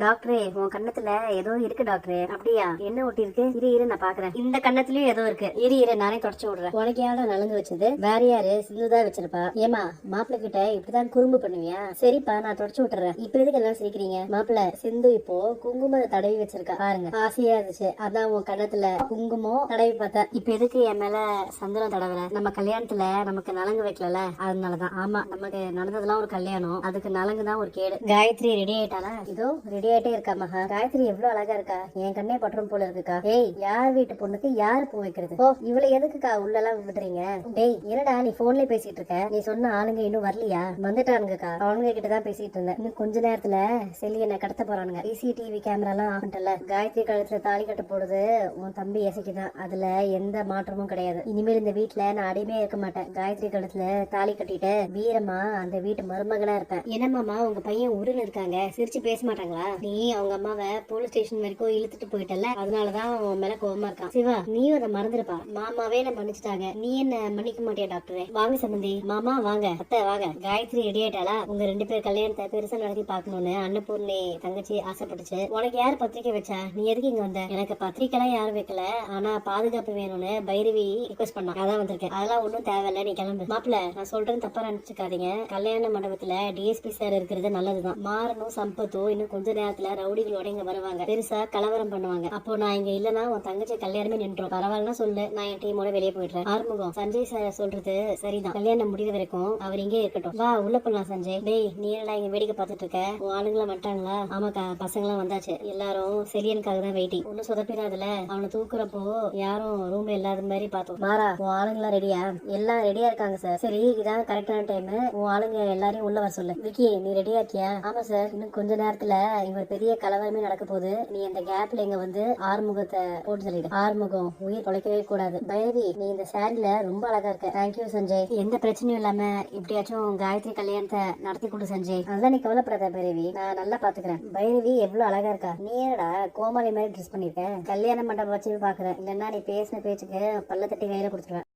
டாக்டரே உன் கண்ணத்துல ஏதோ இருக்கு டாக்டரே. அப்படியா? என்ன ஒட்டி இருக்கு? இரு இரு நான் பாக்குறேன். இந்த கண்ணத்துலயும் ஏதோ இருக்கு. இரு இரு நானே தொடச்சு விடுறேன். உனக்கு யாரோ நலங்கு வச்சது? வேற யாரு? சிந்துதான் வச்சிருப்பா. ஏமா மாப்பிள்ள கிட்ட இப்படிதான் குறும்பு பண்ணுவியா? சரிப்பா நான் தொடச்சு விட்டுறேன். இப்ப எதுக்கு எல்லாம் சிரிக்கிறீங்க? மாப்பிள்ள சிந்து இப்போ குங்கும தடவி வச்சிருக்கா. பாருங்க. ஆசையா இருந்துச்சு. அதான் உன் கண்ணத்துல குங்குமம் தடவி பார்த்தா. இப்ப எதுக்கு என் மேல சந்தனம் தடவல? நம்ம கல்யாணத்துல நமக்கு நலங்கு வைக்கல அதனாலதான். ஆமா நமக்கு நடந்ததெல்லாம் ஒரு கல்யாணம். அதுக்கு நலங்கு தான் ஒரு கேடு. காயத்ரி ரெடி ஆயிட்டாளா? இதோ ரெடி கேட்டே இருக்கா மகா. காயத்ரி எவ்வளவு அழகா இருக்கா. என் கண்ணே பற்றும் போல இருக்குக்கா. ஏய் யார் வீட்டு பொண்ணுக்கு யார் பூ வைக்கிறது? ஓ இவளை எதுக்குக்கா உள்ள எல்லாம் விடுறீங்க டேய் என்னடா நீ போன்ல பேசிட்டு இருக்க? நீ சொன்ன ஆளுங்க இன்னும் வரலையா? வந்துட்டானுங்கக்கா. அவனுங்க கிட்ட தான் பேசிட்டு இருந்தேன். இன்னும் கொஞ்ச நேரத்துல செல்லி என்ன கடத்த போறானுங்க. சிசிடிவி கேமரா எல்லாம் ஆகட்டல காயத்ரி கழுத்துல தாலி கட்ட போடுது. உன் தம்பி எசைக்குதான் அதுல எந்த மாற்றமும் கிடையாது. இனிமேல் இந்த வீட்டுல நான் அடிமையா இருக்க மாட்டேன். காயத்ரி கழுத்துல தாலி கட்டிட்டு வீரமா அந்த வீட்டு மருமகனா இருப்பேன். என்னமாமா உங்க பையன் உருன்னு இருக்காங்க. சிரிச்சு பேச மாட்டாங்களா? நீ அவங்க அம்மாவை போலீஸ் ஸ்டேஷன் வரைக்கும் இழுத்துட்டு போயிட்டல அதனாலதான் உன் மேல கோவமா இருக்கான். சிவா நீயும் அதை மறந்துருப்பா. மாமாவே என்ன மன்னிச்சிட்டாங்க. நீ என்ன மன்னிக்க மாட்டியா டாக்டரே வாங்க சம்பந்தி மாமா வாங்க. அத்தை வாங்க. காயத்ரி ரெடி ஆயிட்டாளா? உங்க ரெண்டு பேர் கல்யாணத்தை பெருசா நடத்தி பாக்கணும்னு அன்னபூர்ணி தங்கச்சி ஆசைப்பட்டுச்சு. உனக்கு யார் பத்திரிக்கை வச்சா? நீ எதுக்கு இங்க வந்த? எனக்கு பத்திரிக்கைலாம் யாரும் வைக்கல. ஆனா பாதுகாப்பு வேணும்னு பைரவி ரிக்வஸ்ட் பண்ணா. அதான் வந்திருக்கேன். அதெல்லாம் ஒண்ணும் தேவையில்ல. நீ கிளம்பு. மாப்பிள்ள நான் சொல்றேன் தப்பா நினைச்சுக்காதீங்க. கல்யாண மண்டபத்துல டிஎஸ்பி சார் இருக்கிறது நல்லதுதான். மாறனும் சம்பத்தும் இன்னும் கொஞ்ச நேரத்துல ரவுடிகளோட இங்க வருவாங்க. பெருசா கலவரம் பண்ணுவாங்க. அப்போ நான் இங்க இல்லனா உன் தங்கச்சி கல்யாணமே நின்றோம் பரவாயில்லன்னா சொல்லு. நான் என் டீமோட வெளியே போயிடுறேன். ஆறுமுகம். சஞ்சய் சார் சொல்றது சரிதான். கல்யாணம் முடிகிற வரைக்கும் அவர் இங்கே இருக்கட்டும். வா உள்ள போலாம் சஞ்சய். டேய் நீ என்னடா இங்க வேடிக்கை பார்த்துட்டு இருக்க? உன் ஆளுங்களாம் வந்துட்டாங்களா? ஆமாக்கா பசங்களாம் வந்தாச்சு. எல்லாரும் செலியனுக்காக தான் வெயிட்டிங் ஒன்னும் சொதப்பிடாதுல. அவனை தூக்குறப்போ யாரும் ரூம்ல இல்லாத மாதிரி பார்த்தோம். மாறா உன் ஆளுங்களாம் ரெடியா எல்லாம் ரெடியா இருக்காங்க சார் சரி இதான் கரெக்டான டைம் உன் ஆளுங்க எல்லாரையும் உள்ள வர சொல்லு. விக்கி நீ ரெடியா இருக்கியா? ஆமா சார் இன்னும் கொஞ்ச நேரத்துல இங்க ஒரு பெரிய கலவரமே நடக்க போகுது. நீ இந்த கேப்ல இங்க வந்து ஆறுமுகத்தை போட்டு சொல்லிடு. ஆறுமுகம் உயிர் தொலைக்கவே கூடாது. பைரவி நீ இந்த சாரில ரொம்ப அழகா இருக்க. Thank you Sanjay. எந்த பிரச்சனையும் இல்லாம இப்படியாச்சும் காயத்ரி கல்யாணத்தை நடத்தி கொடு சஞ்சய். அதெல்லாம் நீ கவலைப்படாத பைரவி. நான் நல்லா பாத்துக்கிறேன். பைரவி எவ்வளவு அழகா இருக்கா? நீ என்னடா கோமாளி மாதிரி ட்ரெஸ் பண்ணிருக்க? கல்யாண மண்டபம் வச்சு பாக்குறேன் இல்லன்னா நீ பேசின பேச்சுக்கு பல்ல தட்டி கையில கொடுத்துருவேன்